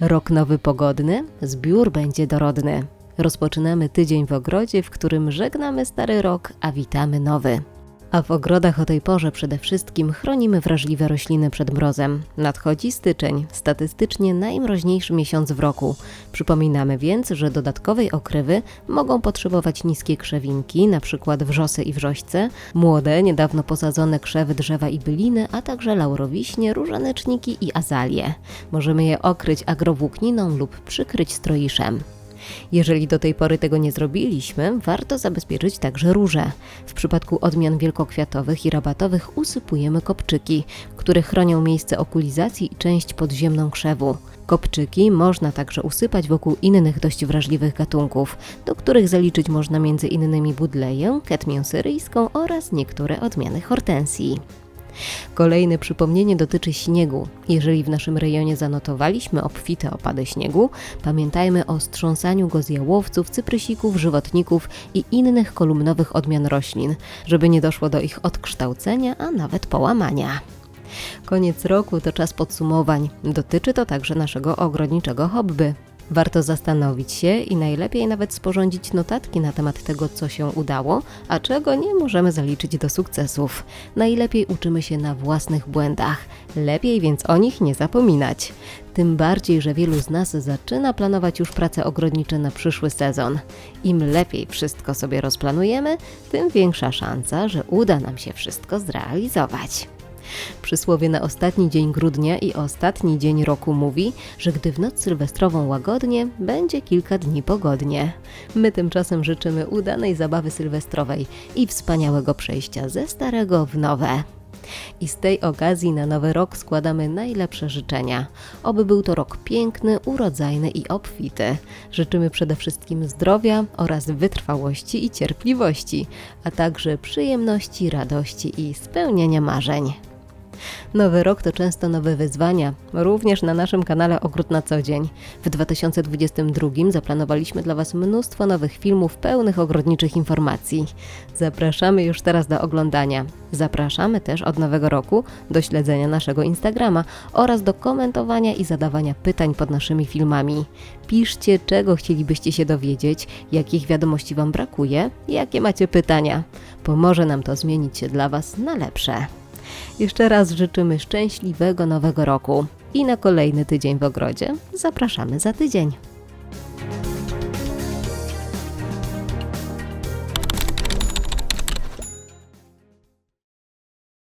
Rok nowy pogodny, zbiór będzie dorodny. Rozpoczynamy tydzień w ogrodzie, w którym żegnamy stary rok, a witamy nowy. A w ogrodach o tej porze przede wszystkim chronimy wrażliwe rośliny przed mrozem. Nadchodzi styczeń, statystycznie najmroźniejszy miesiąc w roku. Przypominamy więc, że dodatkowej okrywy mogą potrzebować niskie krzewinki, np. wrzosy i wrzośce, młode, niedawno posadzone krzewy drzewa i byliny, a także laurowiśnie, różaneczniki i azalie. Możemy je okryć agrowłókniną lub przykryć stroiszem. Jeżeli do tej pory tego nie zrobiliśmy, warto zabezpieczyć także róże. W przypadku odmian wielkokwiatowych i rabatowych usypujemy kopczyki, które chronią miejsce okulizacji i część podziemną krzewu. Kopczyki można także usypać wokół innych dość wrażliwych gatunków, do których zaliczyć można innymi budleję, ketmię syryjską oraz niektóre odmiany hortensji. Kolejne przypomnienie dotyczy śniegu. Jeżeli w naszym rejonie zanotowaliśmy obfite opady śniegu, pamiętajmy o strząsaniu go z jałowców, cyprysików, żywotników i innych kolumnowych odmian roślin, żeby nie doszło do ich odkształcenia, a nawet połamania. Koniec roku to czas podsumowań. Dotyczy to także naszego ogrodniczego hobby. Warto zastanowić się i najlepiej nawet sporządzić notatki na temat tego, co się udało, a czego nie możemy zaliczyć do sukcesów. Najlepiej uczymy się na własnych błędach, lepiej więc o nich nie zapominać. Tym bardziej, że wielu z nas zaczyna planować już prace ogrodnicze na przyszły sezon. Im lepiej wszystko sobie rozplanujemy, tym większa szansa, że uda nam się wszystko zrealizować. Przysłowie na ostatni dzień grudnia i ostatni dzień roku mówi, że gdy w noc sylwestrową łagodnie, będzie kilka dni pogodnie. My tymczasem życzymy udanej zabawy sylwestrowej i wspaniałego przejścia ze starego w nowe. I z tej okazji na nowy rok składamy najlepsze życzenia. Oby był to rok piękny, urodzajny i obfity. Życzymy przede wszystkim zdrowia oraz wytrwałości i cierpliwości, a także przyjemności, radości i spełnienia marzeń. Nowy rok to często nowe wyzwania, również na naszym kanale Ogród na co dzień. W 2022 zaplanowaliśmy dla Was mnóstwo nowych filmów pełnych ogrodniczych informacji. Zapraszamy już teraz do oglądania. Zapraszamy też od nowego roku do śledzenia naszego Instagrama oraz do komentowania i zadawania pytań pod naszymi filmami. Piszcie, czego chcielibyście się dowiedzieć, jakich wiadomości Wam brakuje, jakie macie pytania. Pomoże nam to zmienić się dla Was na lepsze. Jeszcze raz życzymy szczęśliwego nowego roku i na kolejny tydzień w ogrodzie zapraszamy za tydzień.